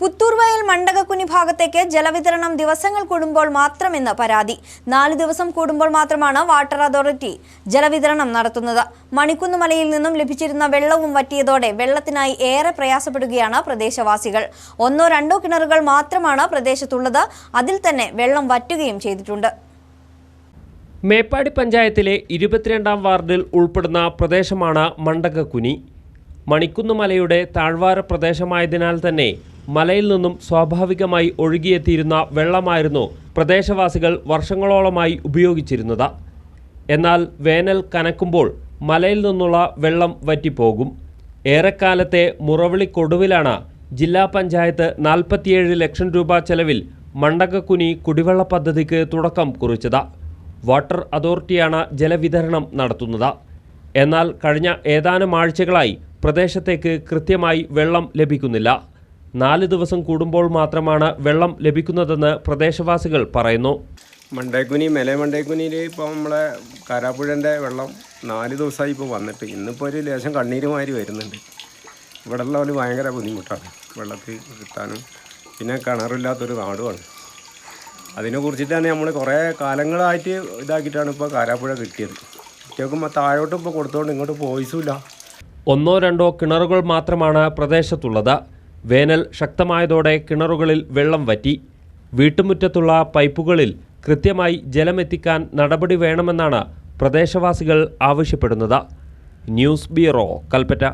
പുത്തൂർവയൽ മണ്ടകക്കുനി ഭാഗത്തേക്ക് ജലവിതരണം ദിവസങ്ങൾ കൂടുമ്പോൾ മാത്രമെന്ന് പരാതി. നാല് ദിവസം കൂടുമ്പോൾ മാത്രമാണ് വാട്ടർ അതോറിറ്റി ജലവിതരണം നടത്തുന്നത്. മണിക്കുന്നുമലയിൽ നിന്നും ലഭിച്ചിരുന്ന വെള്ളവും വറ്റിയതോടെ വെള്ളത്തിനായി ഏറെ പ്രയാസപ്പെടുകയാണ് പ്രദേശവാസികൾ. ഒന്നോ രണ്ടോ കിണറുകൾ മാത്രമാണ് പ്രദേശത്തുള്ളത്. അതിൽ തന്നെ വെള്ളം വറ്റുകയും ചെയ്തിട്ടുണ്ട്. മേപ്പാടി പഞ്ചായത്തിലെ ഇരുപത്തിരണ്ടാം വാർഡിൽ ഉൾപ്പെടുന്ന പ്രദേശമാണ് മണ്ടകക്കുനി മണിക്കുന്നുമലയുടെ താഴ്വാര പ്രദേശമായതിനാൽ തന്നെ മലയിൽ നിന്നും സ്വാഭാവികമായി ഒഴുകിയെത്തിയിരുന്ന വെള്ളമായിരുന്നു പ്രദേശവാസികൾ വർഷങ്ങളോളമായി ഉപയോഗിച്ചിരുന്നത്. എന്നാൽ വേനൽ കനക്കുമ്പോൾ മലയിൽ നിന്നുള്ള വെള്ളം വറ്റിപ്പോകും. ഏറെക്കാലത്തെ മുറവിളിക്കൊടുവിലാണ് ജില്ലാ പഞ്ചായത്ത് നാൽപ്പത്തിയേഴ് ലക്ഷം രൂപ ചെലവിൽ മണ്ടകക്കുനി കുടിവെള്ള പദ്ധതിക്ക് തുടക്കം കുറിച്ചത്. വാട്ടർ അതോറിറ്റിയാണ് ജലവിതരണം നടത്തുന്നത്. എന്നാൽ കഴിഞ്ഞ ഏതാനും ആഴ്ചകളായി പ്രദേശത്തേക്ക് കൃത്യമായി വെള്ളം ലഭിക്കുന്നില്ല. നാല് ദിവസം കൂടുമ്പോൾ മാത്രമാണ് വെള്ളം ലഭിക്കുന്നതെന്ന് പ്രദേശവാസികൾ പറയുന്നു. മണ്ടേക്കുനി മെലെ മണ്ടേക്കുനിയിൽ ഇപ്പോൾ നമ്മളെ കാരാപ്പുഴന്റെ വെള്ളം നാല് ദിവസമായി ഇപ്പോൾ വന്നിട്ട്. ഇന്നിപ്പോൾ ഒരു ലേശം കണ്ണീര് മാതിരി വരുന്നുണ്ട്. ഇവിടെ ഉള്ളവർ ഭയങ്കര ബുദ്ധിമുട്ടാണ് വെള്ളത്തിൽ കിട്ടാനും. പിന്നെ കിണറില്ലാത്തൊരു നാടുമാണ്. അതിനെ കുറിച്ചിട്ടാണ് നമ്മൾ കുറേ കാലങ്ങളായിട്ട് ഇതാക്കിയിട്ടാണ് ഇപ്പോൾ കാരാപ്പുഴ കിട്ടിയത്. കുട്ടികൾക്കുമ്പോൾ താഴോട്ട് ഇപ്പോൾ കൊടുത്തോണ്ട് ഇങ്ങോട്ട് പോയിസുമില്ല ഒന്നോ രണ്ടോ കിണറുകൾ മാത്രമാണ് പ്രദേശത്തുള്ളത്. വേനൽ ശക്തമായതോടെ കിണറുകളിൽ വെള്ളം വറ്റി. വീട്ടുമുറ്റത്തുള്ള പൈപ്പുകളിൽ കൃത്യമായി ജലമെത്തിക്കാൻ നടപടി വേണമെന്നാണ് പ്രദേശവാസികൾ ആവശ്യപ്പെടുന്നത്. News bureau Kalpetta.